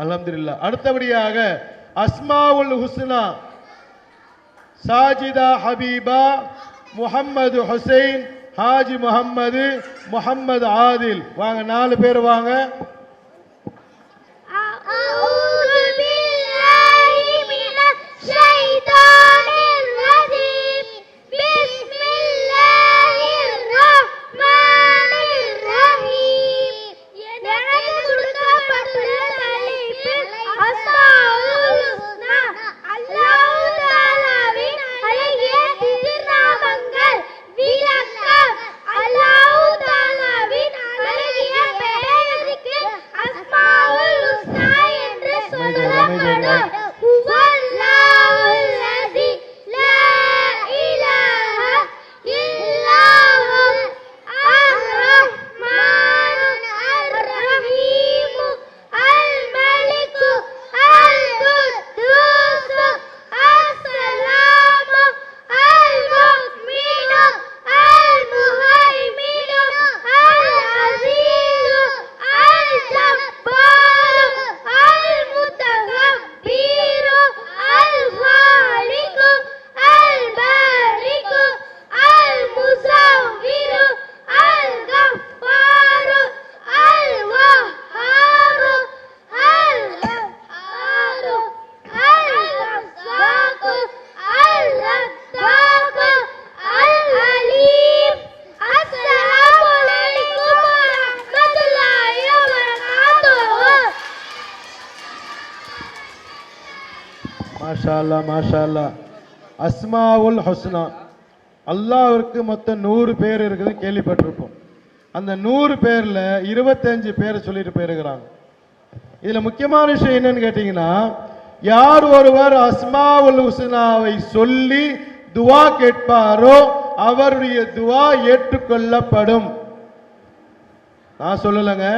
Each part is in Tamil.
அலமதுல்லா அடுத்தபடியாக அஸ்மாவுல் ஹுஸ்னா சாஜிதா ஹபீபா முஹம்மது ஹுசைன் ஹாஜி முகம்மது முகம்மது ஆதில். வாங்க நாலு பேர் வாங்க. 哪个 மாஷா மாஷால்லா அஸ்மாவுல் ஹுஸ்னா. அல்லாவிற்கு மொத்தம் நூறு பேர் இருக்குது கேள்விப்பட்டிருப்போம். அந்த நூறு பேர்ல இருபத்தஞ்சு பேர் சொல்லிட்டு போயிருக்கிறாங்க. இதுல முக்கியமான விஷயம் என்னன்னு கேட்டீங்கன்னா யார் ஒருவர் அஸ்மாவுல் ஹுஸ்னாவை சொல்லி துவா கேட்பாரோ அவருடைய துவா ஏற்றுக்கொள்ளப்படும். நான் சொல்லலைங்க.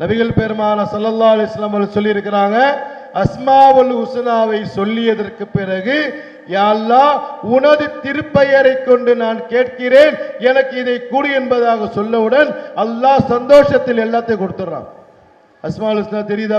நபிகள் பெருமான சல்லல்லா அலைஹி சொல்லியிருக்கிறாங்க அஸ்மாவுல் உசனாவை சொல்லியதற்கு பிறகு யாழ்லா அல்லாஹ் உனது திருப்பெயரை கொண்டு நான் கேட்கிறேன். எனக்கு இதை கூடு என்பதாக சொல்லவுடன் அல்லாஹ் சந்தோஷத்தில் எல்லாத்தையும் கொடுத்துட்றான். அஸ்மாவுல் ஹுஸ்னா தெரியுதா?